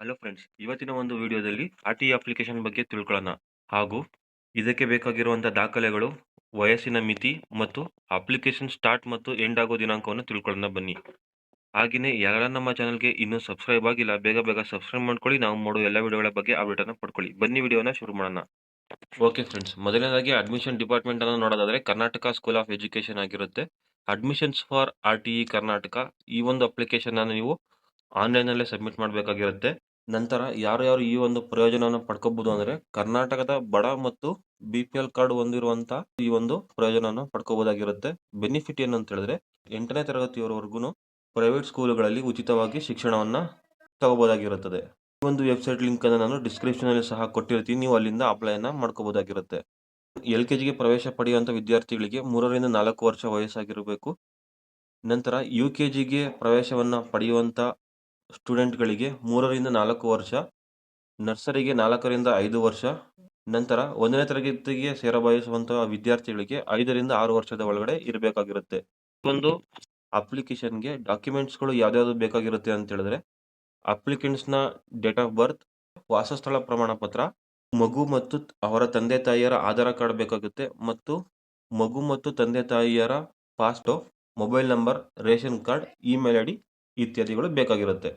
Hello friends ಇವತ್ತಿನ ಒಂದು ವಿಡಿಯೋದಲ್ಲಿ ಆರ್ ಟಿ ಅಪ್ಲಿಕೇಶನ್ ಬಗ್ಗೆ ತಿಳ್ಕೊಳ್ಳೋಣ. ಹಾಗೂ ಇದಕ್ಕೆ ಬೇಕಾಗಿರುವಂಥ ದಾಖಲೆಗಳು, ವಯಸ್ಸಿನ ಮಿತಿ ಮತ್ತು ಅಪ್ಲಿಕೇಶನ್ ಸ್ಟಾರ್ಟ್ ಮತ್ತು ಎಂಡ್ ಆಗೋ ದಿನಾಂಕವನ್ನು ತಿಳ್ಕೊಳ್ಳೋಣ ಬನ್ನಿ. ಹಾಗೆಯೇ ಯಾರ ನಮ್ಮ ಚಾನಲ್ಗೆ ಇನ್ನೂ ಸಬ್ಸ್ಕ್ರೈಬ್ ಆಗಿಲ್ಲ, ಬೇಗ ಬೇಗ ಸಬ್ಸ್ಕ್ರೈಬ್ ಮಾಡ್ಕೊಳ್ಳಿ. ನಾವು ಮಾಡೋ ಎಲ್ಲ ವಿಡಿಯೋಗಳ ಬಗ್ಗೆ ಅಪ್ಡೇಟನ್ನು ಪಡ್ಕೊಳ್ಳಿ. ಬನ್ನಿ ವಿಡಿಯೋನ ಶುರು ಮಾಡೋಣ. ಓಕೆ ಫ್ರೆಂಡ್ಸ್ ಮೊದಲನೇದಾಗಿ ಅಡ್ಮಿಷನ್ ಡಿಪಾರ್ಟ್ಮೆಂಟ್ ಅನ್ನು ನೋಡೋದಾದ್ರೆ ಕರ್ನಾಟಕ ಸ್ಕೂಲ್ ಆಫ್ ಎಜುಕೇಶನ್ ಆಗಿರುತ್ತೆ. Admissions for R T E Karnataka ಈ ಒಂದು ಅಪ್ಲಿಕೇಶನ್ ಅನ್ನು ನೀವು ಆನ್ಲೈನಲ್ಲೇ ಸಬ್ಮಿಟ್ ಮಾಡಬೇಕಾಗಿರುತ್ತೆ. ನಂತರ ಯಾರು ಯಾರು ಈ ಒಂದು ಪ್ರಯೋಜನವನ್ನು ಪಡ್ಕೋಬಹುದು ಅಂದ್ರೆ ಕರ್ನಾಟಕದ ಬಡ ಮತ್ತು ಬಿ ಪಿ ಎಲ್ ಕಾರ್ಡ್ ಹೊಂದಿರುವಂತ ಈ ಒಂದು ಪ್ರಯೋಜನವನ್ನು ಪಡ್ಕೋಬಹುದಾಗಿರುತ್ತೆ ಬೆನಿಫಿಟ್ ಏನು ಅಂತ ಹೇಳಿದ್ರೆ ಎಂಟನೇ ತರಗತಿಯವರೆಗೂ ಪ್ರೈವೇಟ್ ಸ್ಕೂಲ್ಗಳಲ್ಲಿ ಉಚಿತವಾಗಿ ಶಿಕ್ಷಣವನ್ನ ತಗೋಬಹುದಾಗಿರುತ್ತದೆ ಈ ಒಂದು ವೆಬ್ಸೈಟ್ ಲಿಂಕ್ ಅನ್ನು ನಾನು ಡಿಸ್ಕ್ರಿಪ್ಷನ್ ಅಲ್ಲಿ ಸಹ ಕೊಟ್ಟಿರ್ತೀನಿ. ನೀವು ಅಲ್ಲಿಂದ ಅಪ್ಲೈನ ಮಾಡ್ಕೋಬಹುದಾಗಿರುತ್ತೆ ಎಲ್ ಕೆ ಜಿಗೆ ಪ್ರವೇಶ ಪಡೆಯುವಂತ ವಿದ್ಯಾರ್ಥಿಗಳಿಗೆ ಮೂರರಿಂದ ನಾಲ್ಕು ವರ್ಷ ವಯಸ್ಸಾಗಿರಬೇಕು. ನಂತರ ಯು ಕೆ ಜಿಗೆ ಪ್ರವೇಶವನ್ನ ಪಡೆಯುವಂತ ಸ್ಟೂಡೆಂಟ್ಗಳಿಗೆ ಮೂರರಿಂದ ನಾಲ್ಕು ವರ್ಷ, ನರ್ಸರಿಗೆ ನಾಲ್ಕರಿಂದ ಐದು ವರ್ಷ, ನಂತರ ಒಂದನೇ ತರಗತಿಗೆ ಸೇರಬಯಸುವಂತಹ ವಿದ್ಯಾರ್ಥಿಗಳಿಗೆ ಐದರಿಂದ ಆರು ವರ್ಷದ ಒಳಗಡೆ ಇರಬೇಕಾಗಿರುತ್ತೆ. ಒಂದು ಅಪ್ಲಿಕೇಶನ್ಗೆ ಡಾಕ್ಯುಮೆಂಟ್ಸ್ಗಳು ಯಾವ್ದಾವ್ದು ಬೇಕಾಗಿರುತ್ತೆ ಅಂತ ಹೇಳಿದ್ರೆ, ಅಪ್ಲಿಕೆಂಟ್ಸ್ನ ಡೇಟ್ ಆಫ್ ಬರ್ತ್, ವಾಸಸ್ಥಳ ಪ್ರಮಾಣ ಪತ್ರ, ಮಗು ಮತ್ತು ಅವರ ತಂದೆ ತಾಯಿಯರ ಆಧಾರ್ ಕಾರ್ಡ್ ಬೇಕಾಗುತ್ತೆ ಮತ್ತು ಮಗು ಮತ್ತು ತಂದೆ ತಾಯಿಯರ ಪಾಸ್ಟೋ, mobile number, ration card, email I D ಇತ್ಯಾದಿಗಳು ಬೇಕಾಗಿರುತ್ತೆ.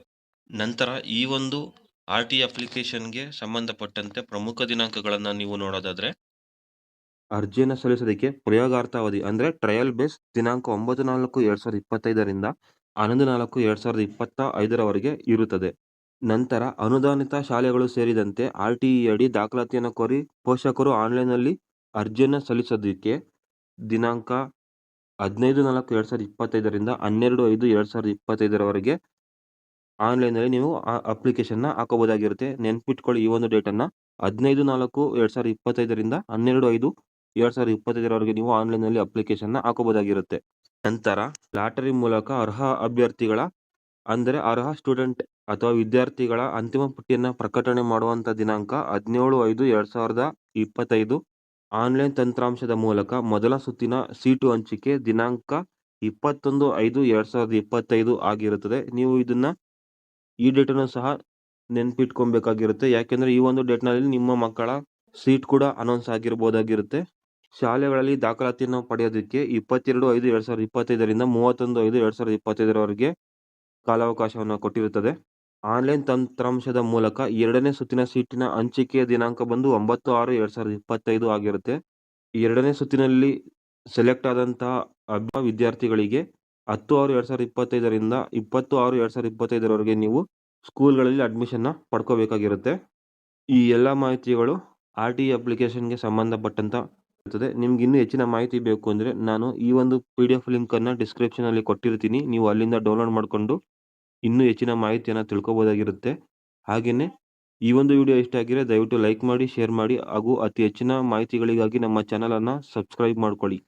ನಂತರ ಈ ಒಂದು ಆರ್ ಟಿ ಅಪ್ಲಿಕೇಶನ್ಗೆ ಸಂಬಂಧಪಟ್ಟಂತೆ ಪ್ರಮುಖ ದಿನಾಂಕಗಳನ್ನು ನೀವು ನೋಡೋದಾದ್ರೆ ಅರ್ಜಿಯನ್ನು ಸಲ್ಲಿಸೋದಕ್ಕೆ ಪ್ರಯೋಗಾರ್ಥಾವಧಿ ಅಂದರೆ ಟ್ರಯಲ್ ಬೇಸ್ ದಿನಾಂಕ ಒಂಬತ್ತು ನಾಲ್ಕು ಎರಡು ಸಾವಿರದ ಇಪ್ಪತ್ತೈದರಿಂದ ಹನ್ನೊಂದು ನಾಲ್ಕು ಎರಡು ಸಾವಿರದ ಇಪ್ಪತ್ತ ಐದರವರೆಗೆ ಇರುತ್ತದೆ. ನಂತರ ಅನುದಾನಿತ ಶಾಲೆಗಳು ಸೇರಿದಂತೆ ಆರ್ ಟಿ ಇ ಅಡಿ ದಾಖಲಾತಿಯನ್ನು ಕೋರಿ ಪೋಷಕರು ಆನ್ಲೈನ್ನಲ್ಲಿ ಅರ್ಜಿಯನ್ನು ಸಲ್ಲಿಸೋದಕ್ಕೆ ದಿನಾಂಕ ಹದಿನೈದು, ನಾಲ್ಕು, ಎರಡು ಸಾವಿರದ ಇಪ್ಪತ್ತೈದರಿಂದ ಹನ್ನೆರಡು, ಐದು, ಎರಡು ಸಾವಿರದ ಇಪ್ಪತ್ತೈದರವರೆಗೆ ಆನ್ಲೈನಲ್ಲಿ ನೀವು ಆ ಅಪ್ಲಿಕೇಶನ್ನ ಹಾಕೋಬೋದಾಗಿರುತ್ತೆ. ನೆನ್ಪಿಟ್ಕೊಳ್ಳಿ ಈ ಒಂದು ಡೇಟನ್ನು. ಹದಿನೈದು, ನಾಲ್ಕು, ಎರಡು ಸಾವಿರದ ಇಪ್ಪತ್ತೈದರಿಂದ ಹನ್ನೆರಡು, ಐದು, ಎರಡು ಸಾವಿರದ ಇಪ್ಪತ್ತೈದರವರೆಗೆ ನೀವು ಆನ್ಲೈನಲ್ಲಿ ಅಪ್ಲಿಕೇಶನ್ನ ಹಾಕೋಬೋದಾಗಿರುತ್ತೆ. ನಂತರ ಲಾಟರಿ ಮೂಲಕ ಅರ್ಹ ಅಭ್ಯರ್ಥಿಗಳ, ಅಂದರೆ ಅರ್ಹ ಸ್ಟೂಡೆಂಟ್ ಅಥವಾ ವಿದ್ಯಾರ್ಥಿಗಳ ಅಂತಿಮ ಪಟ್ಟಿಯನ್ನು ಪ್ರಕಟಣೆ ಮಾಡುವಂಥ ದಿನಾಂಕ ಹದಿನೇಳು, ಐದು, ಎರಡ್ ಸಾವಿರದ ಇಪ್ಪತ್ತೈದು. ಆನ್ಲೈನ್ ತಂತ್ರಾಂಶದ ಮೂಲಕ ಮೊದಲ ಸುತ್ತಿನ ಸೀಟು ಹಂಚಿಕೆ ದಿನಾಂಕ ಇಪ್ಪತ್ತೊಂದು ಐದು ಎರಡ್ ಸಾವಿರದ ಇಪ್ಪತ್ತೈದು ಆಗಿರುತ್ತದೆ. ನೀವು ಇದನ್ನ ಈ ಡೇಟನ್ನು ಸಹ ನೆನ್ಪಿಟ್ಕೊಬೇಕಾಗಿರುತ್ತೆ. ಯಾಕೆಂದ್ರೆ ಈ ಒಂದು ಡೇಟ್ನಲ್ಲಿ ನಿಮ್ಮ ಮಕ್ಕಳ ಸೀಟ್ ಕೂಡ ಅನೌನ್ಸ್ ಆಗಿರ್ಬೋದಾಗಿರುತ್ತೆ ಶಾಲೆಗಳಲ್ಲಿ ದಾಖಲಾತಿಯನ್ನು ಪಡೆಯೋದಕ್ಕೆ ಇಪ್ಪತ್ತೆರಡು ಐದು ಎರಡು ಸಾವಿರದ ಇಪ್ಪತ್ತೈದರಿಂದ ಮೂವತ್ತೊಂದು ಐದು ಎರಡು ಸಾವಿರದ ಇಪ್ಪತ್ತೈದರವರೆಗೆ ಕಾಲಾವಕಾಶವನ್ನು ಕೊಟ್ಟಿರುತ್ತದೆ. ಆನ್ಲೈನ್ ತಂತ್ರಾಂಶದ ಮೂಲಕ ಎರಡನೇ ಸುತ್ತಿನ ಸೀಟಿನ ಹಂಚಿಕೆಯ ದಿನಾಂಕ ಬಂದು ಒಂಬತ್ತು ಆರು ಎರಡು ಸಾವಿರದ ಇಪ್ಪತ್ತೈದು ಆಗಿರುತ್ತೆ. ಎರಡನೇ ಸುತ್ತಿನಲ್ಲಿ ಸೆಲೆಕ್ಟ್ ಆದಂತಹ ಅಭ್ಯ ವಿದ್ಯಾರ್ಥಿಗಳಿಗೆ ಹತ್ತು ಆರು ಎರಡು ಸಾವಿರದ ಇಪ್ಪತ್ತೈದರಿಂದ ಇಪ್ಪತ್ತು ಆರು ಎರಡು ಸಾವಿರದ ಇಪ್ಪತ್ತೈದರವರೆಗೆ ನೀವು ಸ್ಕೂಲ್ಗಳಲ್ಲಿ ಅಡ್ಮಿಷನ್ನ ಪಡ್ಕೋಬೇಕಾಗಿರುತ್ತೆ. ಈ ಎಲ್ಲ ಮಾಹಿತಿಗಳು ಆರ್ ಟಿ ಅಪ್ಲಿಕೇಶನ್ಗೆ ಸಂಬಂಧಪಟ್ಟಂತ ಇರ್ತದೆ. ನಿಮ್ಗೆ ಇನ್ನೂ ಹೆಚ್ಚಿನ ಮಾಹಿತಿ ಬೇಕು ಅಂದರೆ ನಾನು ಈ ಒಂದು ಪಿ ಡಿ ಎಫ್ ಲಿಂಕನ್ನು ಡಿಸ್ಕ್ರಿಪ್ಷನಲ್ಲಿ ಕೊಟ್ಟಿರ್ತೀನಿ. ನೀವು ಅಲ್ಲಿಂದ ಡೌನ್ಲೋಡ್ ಮಾಡಿಕೊಂಡು ಇನ್ನೂ ಹೆಚ್ಚಿನ ಮಾಹಿತಿಯನ್ನು ತಿಳ್ಕೊಬೋದಾಗಿರುತ್ತೆ. ಹಾಗೆಯೇ ಈ ಒಂದು ವಿಡಿಯೋ ಇಷ್ಟ ಆಗಿದ್ರೆ ದಯವಿಟ್ಟು ಲೈಕ್ ಮಾಡಿ, ಶೇರ್ ಮಾಡಿ ಹಾಗೂ ಅತಿ ಹೆಚ್ಚಿನ ಮಾಹಿತಿಗಳಿಗಾಗಿ ನಮ್ಮ ಚಾನಲನ್ನು ಸಬ್ಸ್ಕ್ರೈಬ್ ಮಾಡ್ಕೊಳ್ಳಿ.